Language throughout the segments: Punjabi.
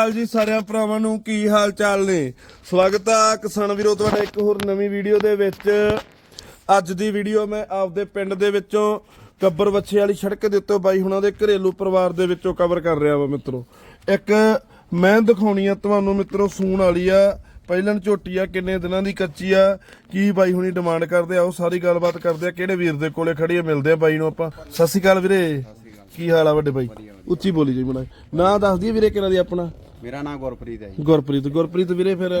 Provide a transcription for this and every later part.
ਹਾਲ ਜੀ ਸਾਰਿਆਂ ਭਰਾਵਾਂ ਨੂੰ ਕੀ ਹਾਲ ਚਾਲ ਨੇ? ਸਵਾਗਤ ਆ ਕਿਸਾਨ ਵੀਰੋ ਤੁਹਾਡਾ ਇੱਕ ਹੋਰ ਨਵੀਂ ਵੀਡੀਓ ਦੇ ਵਿੱਚ। ਅੱਜ ਦੀ ਵੀਡੀਓ ਮੈਂ ਆਪਦੇ ਪਿੰਡ ਦੇ ਵਿੱਚੋਂ ਕੱਬਰ ਵੱਛੇ ਵਾਲੀ ਸੜਕ ਦੇ ਉੱਤੇ ਬਾਈ ਹੁਣਾਂ ਦੇ ਘਰੇਲੂ ਪਰਿਵਾਰ ਦੇ ਵਿੱਚੋਂ ਕਵਰ ਕਰ ਰਿਹਾ ਵਾ ਮਿੱਤਰੋ। ਇੱਕ ਮੈਂ ਦਿਖਾਉਣੀ ਆ ਤੁਹਾਨੂੰ ਮਿੱਤਰੋ ਸੂਣ ਵਾਲੀ ਆ। ਪਹਿਲਾਂ ਝੋਟੀ ਆ, ਕਿੰਨੇ ਦਿਨਾਂ ਦੀ ਕੱਚੀ ਆ। ਕੀ ਬਾਈ ਹੁਣੀ ਡਿਮਾਂਡ ਕਰਦੇ ਆ, ਉਹ ਸਾਰੀ ਗੱਲਬਾਤ ਕਰਦੇ ਆ। ਕਿਹੜੇ ਵੀਰ ਦੇ ਕੋਲੇ ਖੜੀ ਆ ਮਿਲਦੇ ਆ ਬਾਈ ਨੂੰ ਆਪਾਂ। ਸਤਿ ਸ਼੍ਰੀ ਅਕਾਲ ਵੀਰੇ। ਕੀ ਹਾਲ ਆ ਵੱਡੇ ਬਾਈ? ਉੱਚੀ ਬੋਲੀ ਜੀ ਮਣਾ ਨਾਂ ਦੱਸ ਦਈਏ ਵੀਰੇ ਕਿਹਨਾਂ ਦੀ ਆਪਣਾ? ਮੇਰਾ ਨਾਮ ਗੁਰਪ੍ਰੀਤ ਹੈ ਜੀ। ਗੁਰਪ੍ਰੀਤ। ਗੁਰਪ੍ਰੀਤ ਵੀਰੇ ਫਿਰ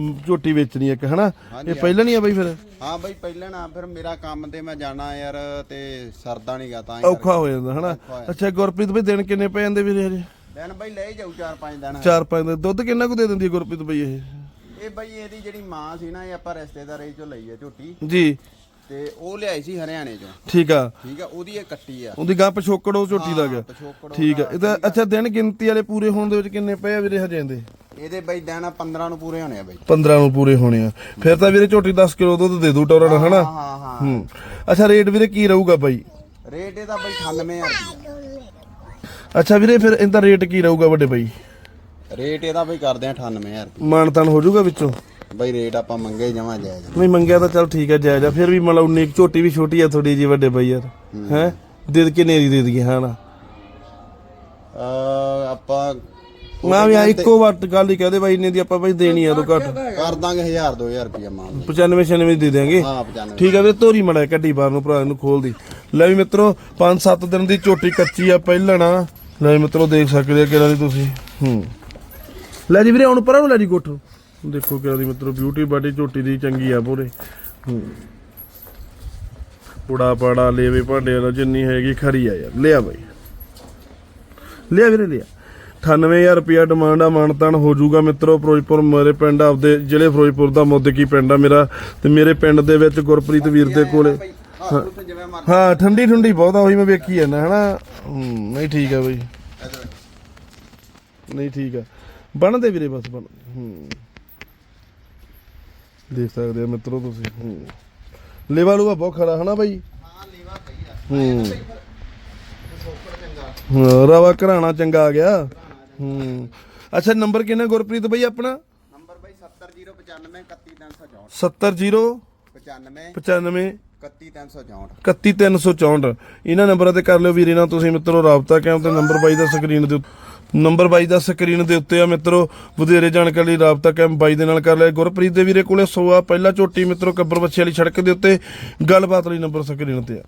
ਮ, ਝੋਟੀ ਵੇਚਣੀ ਇੱਕ ਹਨਾ? ਇਹ ਪਹਿਲਾਂ ਨਹੀਂ ਆ ਬਾਈ ਫਿਰ? ਹਾਂ ਬਈ ਪਹਿਲਾਂ ਨਾ ਫਿਰ ਮੇਰਾ ਕੰਮ ਤੇ ਮੈਂ ਜਾਣਾ ਯਾਰ ਤੇ ਸਰਦਾ ਨਹੀਂਗਾ ਤਾਂ ਹੀ ਔਖਾ ਹੋ ਜਾਂਦਾ ਹਨਾ? ਅੱਛਾ ਗੁਰਪ੍ਰੀਤ ਬਈ ਦਿਨ ਕਿੰਨੇ ਪੈ ਜਾਂਦੇ ਵੀਰੇ ਹਜੇ? ਦਿਨ ਬਈ ਲੈ ਜਾਊ ਚਾਰ ਪੰਜ ਦਿਨ। ਚਾਰ ਪੰਜ ਦੇ ਦੁੱਧ ਕਿੰਨਾ ਕੁ ਦੇ ਦਿੰਦੀ ਹੈ ਗੁਰਪ੍ਰੀਤ ਬਈ ਇਹ? ਇਹ ਬਈ ਇਹਦੀ ਜਿਹੜੀ ਮਾਂ ਸੀ ਨਾ ਇਹ ਆਪਾਂ ਰਿਸ਼ਤੇਦਾਰੀ ਚੋਂ ਲਈ ਹੈ ਝੋਟੀ। ਜੀ। ਤੇ ਉਹ ਲਿਆਈ ਸੀ ਹਰਿਆਣੇ ਚੋਂ। ਠੀਕ ਆ। ਠੀਕ ਆ ਉਹਦੀ ਇਹ ਕੱਟੀ ਆ। ਉਹਦੀ ਗਾਂ ਪਿਛੋਕੜ ਉਹ ਝੋਟੀ ਦਾ ਗਿਆ ਪਿਛੋਕੜ ਠੀਕ ਆ। ਇਹ ਤਾਂ ਅੱਛਾ ਦਿਨ ਗਿਣਤੀ ਵਾਲੇ ਪੂਰੇ ਹੋਣ ਦੇ ਵਿੱਚ ਕਿੰਨੇ ਪਏ ਆ ਵੀਰੇ ਹਜੇ ਇਹਦੇ? ਇਹਦੇ ਬਈ ਦਿਨ 15 ਨੂੰ ਪੂਰੇ ਹੋਣੇ ਆ ਬਈ। 15 ਨੂੰ ਪੂਰੇ ਹੋਣੇ ਆ। ਫਿਰ ਤਾਂ ਵੀਰੇ ਝੋਟੀ 10 ਕਿਲੋ ਦੁੱਧ ਦੇ ਦੂ ਟੋਰਨ ਹਨਾ? ਹਾਂ ਹਾਂ ਅੱਛਾ ਰੇਟ ਵੀਰੇ ਕੀ ਰਹੂਗਾ ਬਾਈ? ਰੇਟ ਇਹਦਾ ਬਈ 98000 ਰੁਪਇਆ ਅੱਛਾ ਵੀਰੇ ਫਿਰ ਇਹਦਾ ਰੇਟ ਕੀ ਰਹੂਗਾ ਵੱਡੇ ਬਾਈ? ਰੇਟ ਇਹਦਾ ਬਈ ਕਰਦੇ ਆ 98000 ਮਾਨਤਾਨ ਹੋ ਜਾਊਗਾ ਵਿੱਚੋਂ? ਬਈ ਰੇਟ ਆਪਾਂ ਮੰਗੇ ਜਮਾ ਜਾਇਜ਼ ਨਹੀਂ ਮੰਗਿਆ ਤਾਂ ਚਲ ਠੀਕ ਹੈ ਜਾਇਜ਼ ਆ। ਫਿਰ ਵੀ ਮਤਲਬ ਉਨੀ ਕੁ ਝੋਟੀ ਵੀ ਛੋਟੀ ਆ ਥੋੜੀ ਜੀ ਵੱਡੇ ਬਾਈ ਯਾਰ। ਹੈ। ਦੇ ਕੇ ਨੇਰੀ ਦੇ ਦਈਏ ਹਾਂ ਨਾ? ਆਪਾਂ ਮੈਂ ਵੀ ਆ ਇੱਕੋ ਵਾਰ ਗੱਲ ਹੀ ਕਹਦੇ ਬਾਈ ਇੰਨੇ ਦੀ ਆਪਾਂ ਬਾਈ ਦੇਣੀ ਆ ਤੋ ਘੱਟ। ਕਰ ਦਾਂਗੇ 1000 2000 ਰੁਪਇਆ ਮਾਨ 95 96 ਦੇ ਹਾਂ 95 ਠੀਕ ਆ ਵੀਰੇ ਧੋਰੀ ਮੜਾ ਕੱਢੀ ਬਾਹਰ ਨੂੰ ਭਰਾ ਨੂੰ ਖੋਲ ਦੀ। ਲੈ ਵੀ ਮਿੱਤਰੋ 5-7 ਦਿਨ ਦੀ ਝੋਟੀ ਕੱਚੀ ਆ ਪਹਿਲਣਾ ਲੈ ਵੀ ਮਿੱਤਰੋ ਦੇਖ ਸਕਦੇ ਆ ਕਿਹੜਾ ਦੀ ਤੁਸੀਂ। ਹੂੰ। ਲੈ ਜੀ ਵੀਰੇ ਹੁਣ ਪਰਾਂ ਨੂੰ ਲੈ ਜੀ ਕੋਠੋ। ਦੇਖੋ ਕਿਹੜਾ ਦੀ ਮਿੱਤਰੋ ਬਿਊਟੀ ਬਾਡੀ ਝੋਟੀ ਦੀ ਚੰਗੀ ਆ ਪੂਰੇ। ਕੁੜਾ ਪਾੜਾ ਲੇਵੇ ਭਾਂਡੇ ਦਾ ਜਿੰਨੀ ਹੈਗੀ ਖਰੀ ਆ ਯਾਰ। ਲਿਆ ਬਾਈ। ਲਿਆ ਵੀਰੇ ਲਿਆ। 98000 ਰੁਪਿਆ ਡਿਮਾਂਡ ਆ ਮਾਨਤਾਨ ਹੋ ਜਾਊਗਾ ਮਿੱਤਰੋ। ਫਿਰੋਜ਼ਪੁਰ ਮੇਰੇ ਪਿੰਡ ਆਪਦੇ ਜ਼ਿਲ੍ਹੇ ਫਿਰੋਜ਼ਪੁਰ ਦਾ ਮੁੱਦਕੀ ਪਿੰਡ ਆ ਮੇਰਾ ਤੇ ਮੇਰੇ ਪਿੰਡ ਦੇ ਵਿੱਚ ਗੁਰਪ੍ਰੀਤ ਵੀਰ ਦੇ ਕੋਲੇ। ਹਾਂ ਠੰਡੀ ਠੰਡੀ ਬਹੁਤ ਆ ਉਹੀ ਮੈਂ ਵੇਖੀ ਜਾਂਦਾ ਹਨਾ? ਨਹੀਂ ਠੀਕ ਆ ਬਈ। ਨਹੀਂ ਠੀਕ ਆ। ਬਣਦੇ ਵੀਰੇ ਬਸ ਬਣ ਹੂੰ। ਦੇਖ ਸਕਦੇ ਆ ਮਿੱਤਰੋ ਤੁਸੀਂ। ਹੂੰ। ਲੇਵਾ ਲੂਆ ਬਹੁਤ ਖੜਾ ਹਨਾ ਬਾਈ? ਹਾਂ ਲੀਵਾ ਪਈ ਆ। ਹੂੰ। ਸੋਕਰ ਚੰਗਾ ਹਾਂ, ਰਵਾ ਘਰਾਣਾ ਚੰਗਾ ਆ ਗਿਆ। ਹੂੰ। ਅੱਛਾ ਨੰਬਰ ਕਿੰਨਾ ਗੁਰਪ੍ਰੀਤ ਬਈ ਆਪਣਾ? ਨੰਬਰ ਬਈ 70095 31364 70 95 95 31364 31364 ਇਹਨਾਂ ਨੰਬਰਾਂ ਤੇ ਕਰ ਲਿਓ ਵੀਰੇ ਨਾਲ ਤੁਸੀਂ ਮਿੱਤਰੋ ਰਾਬਤਾ ਕਾਇਮ ਤੇ ਨੰਬਰ ਬਾਈ ਦਾ ਸਕਰੀਨ ਦੇ ਉੱਤੇ- ਨੰਬਰ ਬਾਈ ਦਾ ਸਕਰੀਨ ਦੇ ਉੱਤੇ ਆ ਮਿੱਤਰੋ, ਵਧੇਰੇ ਜਾਣਕਾਰੀ ਲਈ ਰਾਬਤਾ ਕੈਂਪ ਬਾਈ ਦੇ ਨਾਲ ਕਰ ਲਿਆ। ਗੁਰਪ੍ਰੀਤ ਦੇ ਵੀਰੇ ਕੋਲੇ ਆ ਪਹਿਲਾ ਝੋਟੀ ਮਿੱਤਰੋ ਕੱਬਰ ਬੱਚੇ ਵਾਲੀ ਸੜਕ ਦੇ ਉੱਤੇ। ਗੱਲਬਾਤ ਲਈ ਨੰਬਰ ਸਕਰੀਨ ਤੇ ਆ।